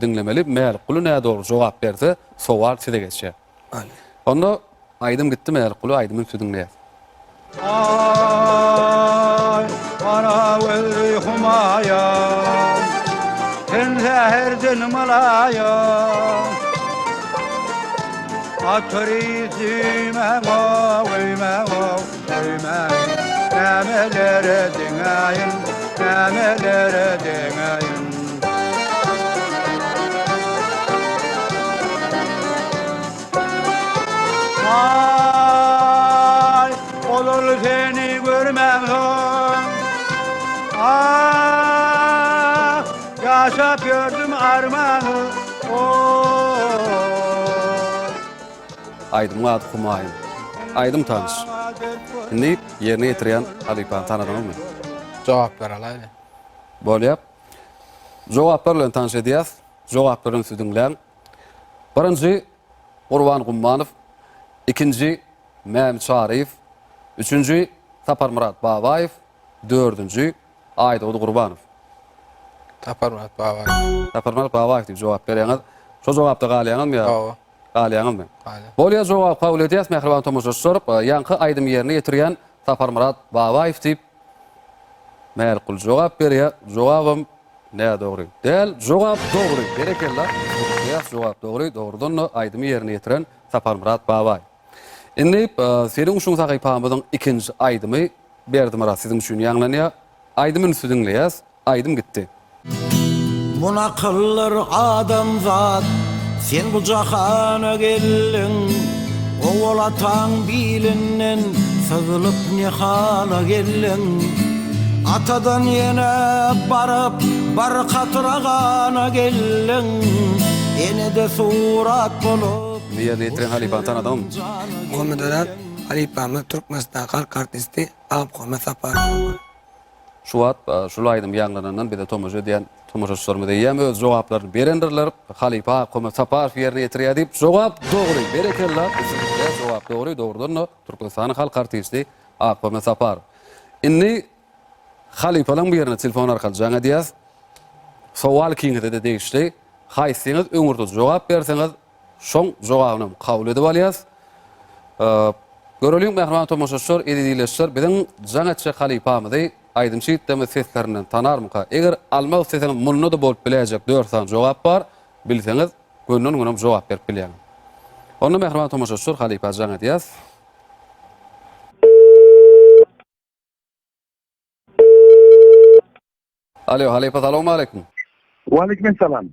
dinlemeli. Meğer kulu ne doğru cevap berse sowal size geçe. Onda aydım gitti meğer kulu aydımın dinleýär. Ay bana velri humaya Sen seherden malaya Atrizime ma veyme ma veyme Nemelere dinayın Nemelere dinayın Oy Aydım adı Humayun. Aydım tanış. Şimdi yerine getiren Halipan tanıdın mı? Cevap ver alaydı. Böyle yap. Cevaplar bilen tanış ediyaz. Cevapların südünlen. Birinci Urvan Gummanov. ikinci Mehmet Şarif. Üçüncü Tapar Murat Babayev. Dördüncü Aydoğdu Kurbanov. Tapar Murat Baba. Tapar Murat Babayev deyip cevap berýäňiz. Şo jogapda galýaňyz mı ya? Baba. Galýaňyz mı? Hadi. Bolya jogap kabul edýäs Mehriban Tomoşa sorup, ýaňky aýdym ýerine ýetirýän Tapar Murat Babayev diýip Meğer kul jogap berýär. Jogabym ne dogry? Del jogap dogry. Berekella. Ya jogap dogry. Dogrudan aýdymy ýerine ýetiren Tapar Murat Babayev. Indi seninuşun saky pamydyň ikinji aýdymy berdim ra sizin üçin ýanlanýar. Aýdymyň südünleýäs. Aýdym gitdi. Buna kıllar adam zat Sen bu cahana gellin Oğlatan bilinen Sığılıp nihana gellin Atadan yine barıp Bar katıragana gellin Ene de surat bulup Ýerine ýetiren Halipan tanadym. Komedarat Ali Pamı Türkmenistan halk artisti Ağap Kome Sapar. Şu wagt şu aýdym ýanlanandan bir de Tomoje diýen Öz jogaplaryny berendirler. Halipa Koma Sapar ýerine ýetirýär diýip jogap dogry. Berekella. Bizde jogap dogry dogrudan Türkmenistan halk artisti Koma Sapar. Inni Halipalan bir yerine telefon arkaly jaňa diýäs. Sowal kiňde de degişdi. Haýsyňyz öňürde jogap berseňiz, şoň jogabyny kabul edip alýas. Görülüň mehman tomoşaşlar edidileşler bilen jaňaça halipamydy aýdym şiýitdemi seslerinden tanarmyka? Eger almak sesiniň munny da bolup biläjek dörsan jogap bar, bilseňiz gönlün günüm jogap berip bilýän. Onu mehriman tomaşa şur halipa jan diýäs. Alo halipa salamu aleykum. Wa aleykum selam.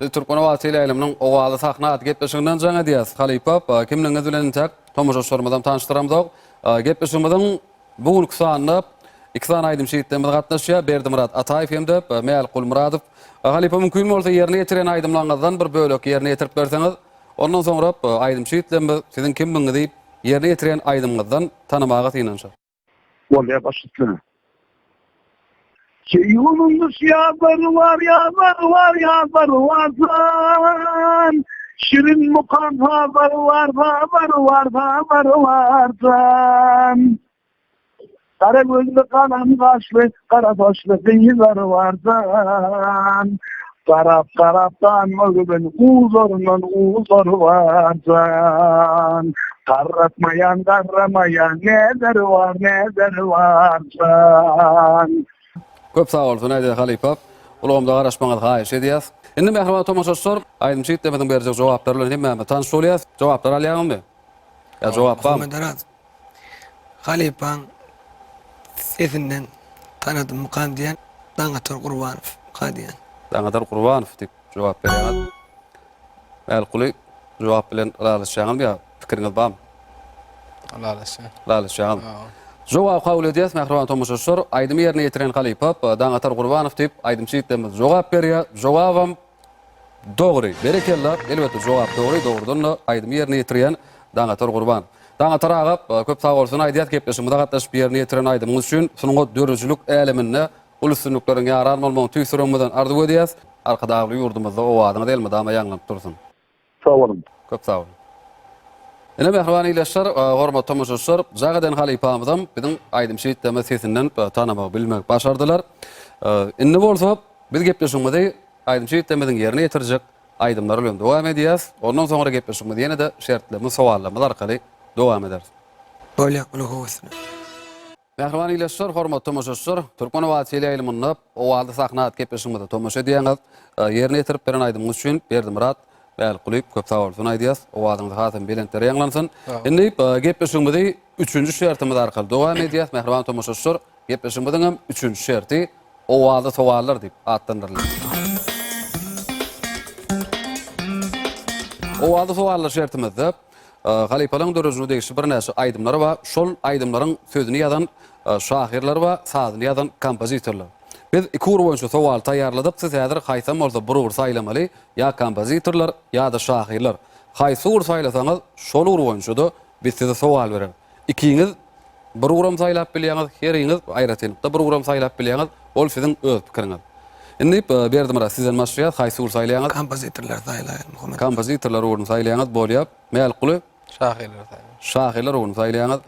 Biz Türkmen wasila iliminin owaly sahnat gepişinden jan edýäs. Halipa kimniň özülen tak tomaşa sormadan tanıştıramdok. Gepişimizin bugünkü sahna iki san aýdym şeýitden gatnaşýar. Berdi Murat Ataýew hemde Meýal Kulmuradow. Halipa mümkin bolsa ýerine ýetiren aýdymlaryňyzdan bir bölek ýerine ýetirip berseňiz, ondan soňra aýdym şeýitden sizin kimliňizi diýip ýerine ýetiren aýdymyňyzdan tanamaga synanşar. Vallahi başüstüne. Şey yolunuz yazar var yazar var yazar varsan Şirin mukan hazar var hazar var hazar varsan Kara gözlü kalan kaşlı kara başlı kıyılar varsan Taraf taraftan mağdubun uzorundan uzor varsan Karratmayan karramayan neler var neler varsan Köp sağ olsun aýdy Halipap. Ulgamda garaşmaňyz haýyş edýäs. Indi mehriban tomoşaşlar aýdym şeýitlemeden berjek jogaplar bilen hemme tanış bolýas. Jogaplar alýanmy? Ya jogap bam. Komedarat. Ali Pam sesinden tanıdım Mukan diyen Dangatör Kurbanov. Kadiyen. Daňadar Gurbanow diýip jogap berýär. Mäl kuly jogap bilen ralaşýaňyz ýa pikiriňiz bam. Allah alasın. Ralaşýaňyz. Jogap kabul edýäs mehriban tomoşaşlar aýdym ýerine ýetiren Halipap Daňatar Gurbanow diýip aýdym şeýitlemez jogap berýär. Jogabam dogry. Berekella. Elbetde jogap dogry dogrudan aýdym ýerine ýetirýän Daňatar Gurban. Daňatar agap köp sag bolsun aýdýat gepleşigimde gatnaşyp ýerine ýetiren aýdymyň üçin şunuňa dörüjlük äleminde ulussunluklaryň ýaran bolmagyny tüýsürmeden arzu edýäs. Arkadaşly ýurdumyzda o wadyňy delme dama ýanlap dursun. Sağ olun. Köp sag bolun. Ene mehriban ileşler, hormat tomoşaşlar, jagadan halipamyzam biziň aýdym şeýitdeme sesinden tanamagy bilmek başardylar. Indi bolsa biz gepleşigimde aýdym şeýitlemediň ýerine ýetirjek aýdymlar bilen dowam edýäs. Ondan soňra gepleşmedi ýene de şertleme sowallamalar arkaly dowam ederiz. Uly howsuna. Mehriban ileşler, hormat tomoşaşlar, Türkmen Watsili aýlymyny o wagtda sahnat gepleşmede tomoşa diýäňiz, ýerine ýetirip beren aýdym üçin berdim rat. Bäl gulyp köp sag bolsun aýdýas. O wagtyňda hatam bilentler ýanglansyn. Indi gepleşmede 3-nji şertimiz arkaly dowam edýäs. Mehriban tomoşaşlar, gepleşmediň hem 3-nji şerti o wagtda sowallar diýip atlandyrylýar. O wagtda sowallar şertimizde Galipalaň dörözünü degisi bir näçe aýdymlar we şol aýdymlaryň sözüni ýazan şahyrlar we sazyny ýazan kompozitorlar. Biz iki ur boýunça sowal taýýarladyk. Siz häzir haýsam bolsa bir ur saýlamaly, ýa kompozitorlar ýa da şahyrlar. Haýsy ur saýlasaňyz şol ur boýunça da biz size sowal berem. Ikiňiz bir uram saýlap bilýäňiz, heriňiz aýratelyp da bir uram saýlap bilýäňiz, ol siziň öz pikiriňiz. Indi berdim ara sizden maşyýat haýsy ur saýlaýaňyz, kompozitorlar saýlaýar. Kompozitorlar uruny saýlaýaňyz bolýar. Mäl Şahirler uğrunu saylayanız.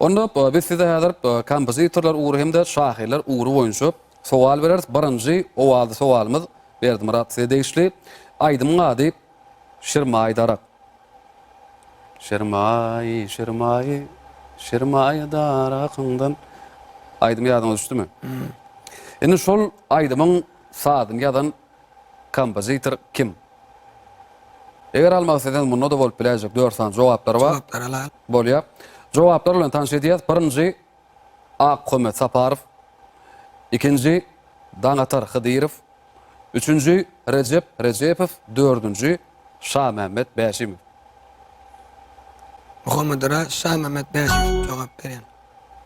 Onda e, biz size hazır e, kompozitorlar uğru hem de şahirler uğru boyunca sowal bereriz. Birinci o waldy sowalymız berdim Murat size değişli. Aydym gady Şirmay darak. Şirmay, şirmay, şirmay darakından. Aydym ýadyňyza düşdümi? Indi şol aydymyň sadyny ýazan kompozitor kim? Eger almak istesen muno da bolup biläjek 4 san jogaplary bar. Jogaplar alal. bolýar. Jogaplar bilen tanış edýäs. Birinji Akkomet Saparov, ikinji Danatar Khidirov, üçüncü Recep Recepov, dördüncü Şah Mehmet Bäşimov. Muhammed Ra Şah Mehmet Bäşew jogap berýän.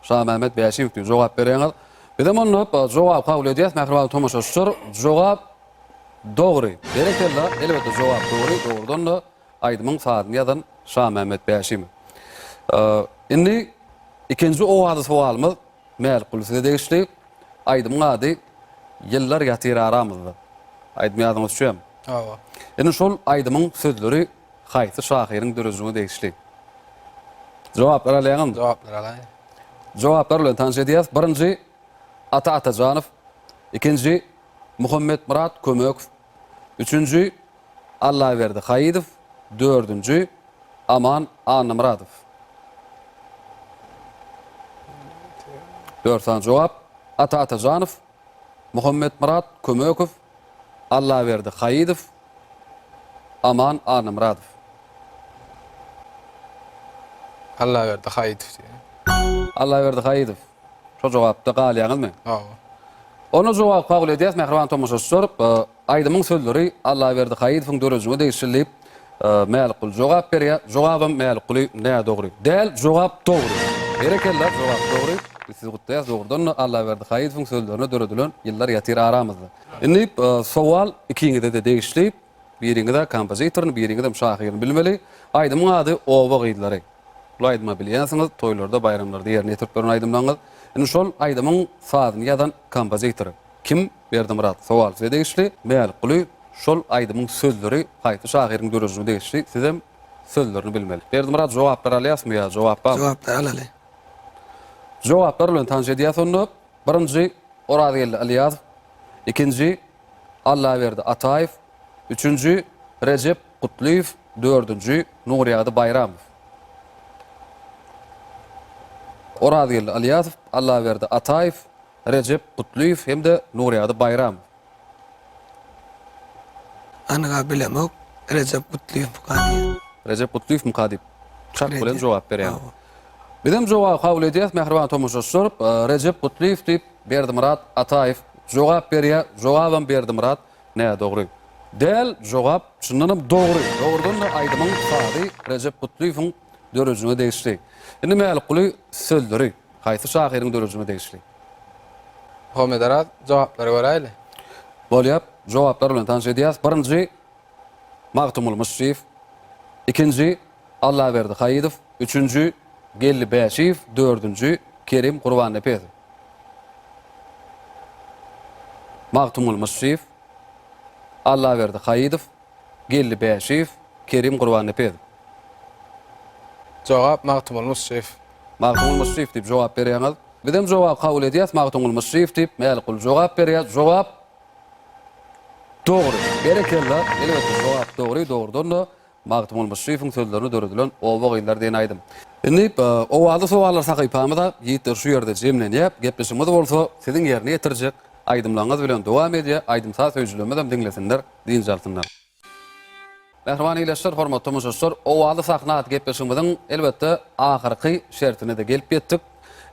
Şah Mehmet Bäşimov diýip jogap berýär. Bir de muno jogap kabul edýäs. Mähriban tomoşaşçylar jogap dogry. Berekella, elbetde jogap dogry. Dogrudan da sadyny ýazan Şah Mehmet Bäşimov. Ee, ikinci o wagty sowalymyz Mäl kulsyna degişli aýdym gady ýyllar ýatyr aramyzda. Aýdym ýadyňyz düşýär. Ava. Indi şol aýdymyň sözleri haýsy şahyryň dörözüne degişli. Jogaplar alaýan. Cevaplar alay. Jogaplar bilen tanış edýäs. Birinji Ata Atajanow, ikinji Muhammed Murat Kömökov, üçüncü Allah verdi Hayidow, dördüncü Aman Anamradov. Dört tane cevap. Ata Atajanow, Muhammed Murat Kömökov, Allah verdi Hayidow, Aman Anamradov. Allah verdi hayt. Allah verdi Hayidow. Şu cevapta galýaňyzmy? Ava. Onu jogap kabul edýäs Mehriban tomoşaşçylar. Aýdymyň sözleri Allah berdi Haýydowyň dörözüne degişilip mäl kul jogap berýär. Jogabym mäl kuly näme dogry? Del jogap dogry. Berekeller jogap dogry. Siz gutdaýas dogrudan Allah berdi Haýydowyň sözlerine döredilen ýyllar ýatyr aramyzda. Indi sowal ikiňide de degişilip biriňi de kompozitorny, biriňi de şahyryny bilmeli. Aýdymyň ady Owa gyýdlary. Bu aýdyma bilýänsiňiz, toýlarda, bayramlarda ýerine ýetirip beren Indi şol aýdymyň sadyny ýazan kompozitor. Kim berdi Murat? Sowal size degişli. Meýal guly şol aýdymyň sözleri haýty şahyryň dörözüne degişli. Sizem sözlerini bilmeli. Berdi Murat jogaplar alýasmy ýa jogap bar? Jogaplar alal. Jogaplar bilen tanış edýäs onu. Birinji Oradiyel Aliyaz, ikinji Allah verdi Ataev, üçüncü Recep Kutluyev, dördüncü Nuriyadi Bayramov. Oradiyel Aliyaz, Allah verdi Ataev, Recep Kutluyev hem de Nuriyadi Bayramov. Anaga bilemok. Recep Kutluyev Qadiýan. Recep Kutluyev mukadip. Çak bilen jogap berýär. Bizim jogap kabul edýäs Mehriban tomoşaşçylar. Recep Kutluyev diýip berdi Murat Ataev. Jogap berýär, jogabam berdi Murat. Näme dogry? Del jogap şundanam dogry. Dogrudan da aýdymyň sady Recep Kutluyewiň dörözüne degişli. Indi mäl kuly sözleri haýsy şahyryň dörözüne degişli. Muhammed Arat cevapları görəyle. Bolýap, jogaplar bilen tanış edýäs. Birinji Magtumul Musrif, ikinji Allah berdi Hayidow, üçüncü Gelli Bäşiw, dördüncü Kerim Qurban Nepez. Magtumul Musrif, Allah berdi Hayidow, Gelli Bäşiw, Kerim Qurban Nepez. Maktumul Musrif. Magtumul Musrif diýip jogap berýäňiz. Bizim jogap kabul edýäs Magtumul Musrif diýip, mäl kul jogap berýär. Jogap Doğru. Berekeller. Elbette cevap doğru. Doğrudan da maqtum olmuş şifin sözlerini döredilen o vaqillar diyen aydım. Indi o adı soğallar saqipamda yiğitler şu yerde jemlenip gepleşimiz bolsa sizin yerine yetirecek aydımlarınız bilen devam edýär. Aydym sa sözcülüğümden dinlesinler, dinjaltınlar. Mehriban ileşler, hormatly müşahsar, o adı sahnat gepleşimizin elbette ahirki şertine de gelip yetdik.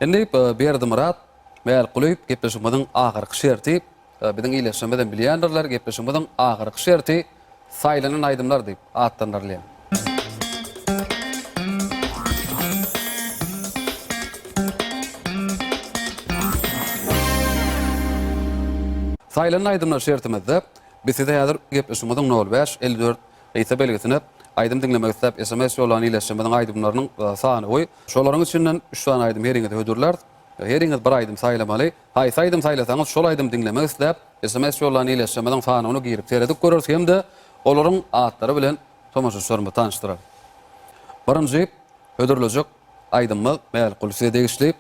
Indi berdi Murat, Meğer Kulüp gepleşimizin ahirki şerti, bizin ileşimizden bilýändirler, gepleşimizin ahirki şerti saylanan aydımlar diýip attandarlaýar. Saylanan aydımlar şertimizde biz size hazır gepleşimizin 05 54 Eýse belgesini aydym dinlemek istep SMS ýolany iletişimden aydymlarynyň e, sany goý. Şolaryň içinden 3 tane aydym heriňe hödürler. Heriňiz bir aydym saýlamaly. Hay saýdym saýlasaňyz şol aydym dinlemek istep SMS ýolany iletişimden sanyny girip teredik görürsiz hem-de olaryň atlary bilen tomaşaşlarymy tanıştyrar. Birinji hödürlejek aydymmy Meýal Kulsi degişli.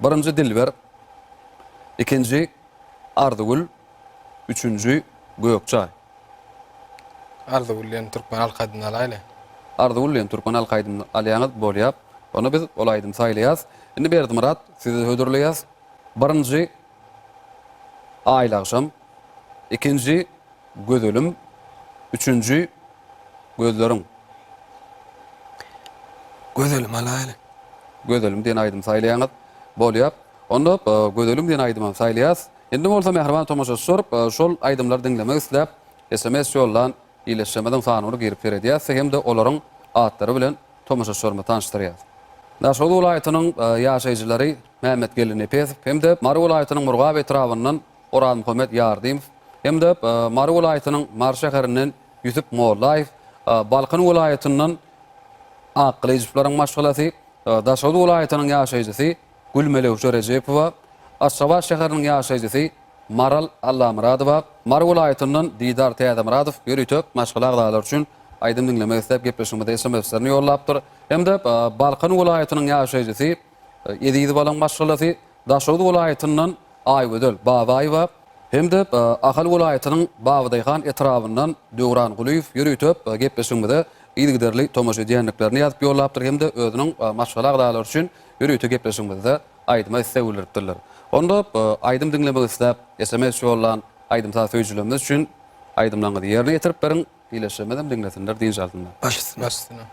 Birinji Dilber. Ikinji Ardygül. Üçüncü Gökçay. Arda Gullian Türkmen Alkadın alayla. Arda Ullen Türkmen Alkaydın alyanat bolyap. Onu biz olaydym saýlaýas. Indi berdi Murat, sizi hödürleýäs. Birinji aýla akşam, ikinji gözölüm, üçüncü gözlerim. Gözelim alaylı. Gözölüm diýen aýdym saýlaýaňyz bolyap. Onda e, gözölüm diýen aýdym saýlaýas. Indi bolsa mehriban tomaşa sorup e, şol aýdymlar dinlemek isläp SMS ýollan iyileşmeden tanuru girip berediýär, hem de olaryň atları bilen Tomaşa sorma tanıştırıyaz. Naşol ulaytının e, yaşayıcıları Mehmet Gelin Epez, hem de Mari ulaytının Murgav etrafından Orhan Muhammed Yardim, hem de e, Mari ulaytının Marşakarinden Yusuf Moğolayev, e, Balkan ulaytından Akıl Ecipların maşgalası, e, Daşol ulaytının yaşayıcısı Gülmele Uçur Ecipova, Asçavar şehrinin yaşayıcısı Maral Allah Muradowa, Mar vilayatynyň Didar Täze Muradov ýörütüp maşgalar dalar üçin aýdym dinlemek istep gepleşmede SMS-lerini ýollapdyr. Hem de e, Balkan vilayatynyň ýaşaýjysy e, Edidi bolan maşgalary Daşowy vilayatynyň Aýwedel Babaýewa hem de e, Ahal vilayatynyň Bawdaýhan etrabyndan Döwran Guliýew ýörütüp gepleşmede ýygyderli tomaşa diýenliklerini ýazyp ýollapdyr hem de özüniň maşgalar dalar üçin ýörütüp gepleşmede aýdyma istep Onda aýdym dinlemek istep SMS ýollan aýdym ta söýjülemez üçin aýdymlaryňy ýerine ýetirip beriň, ileşmeden dinlesinler diýen jaltynda. Başısın. Başsına.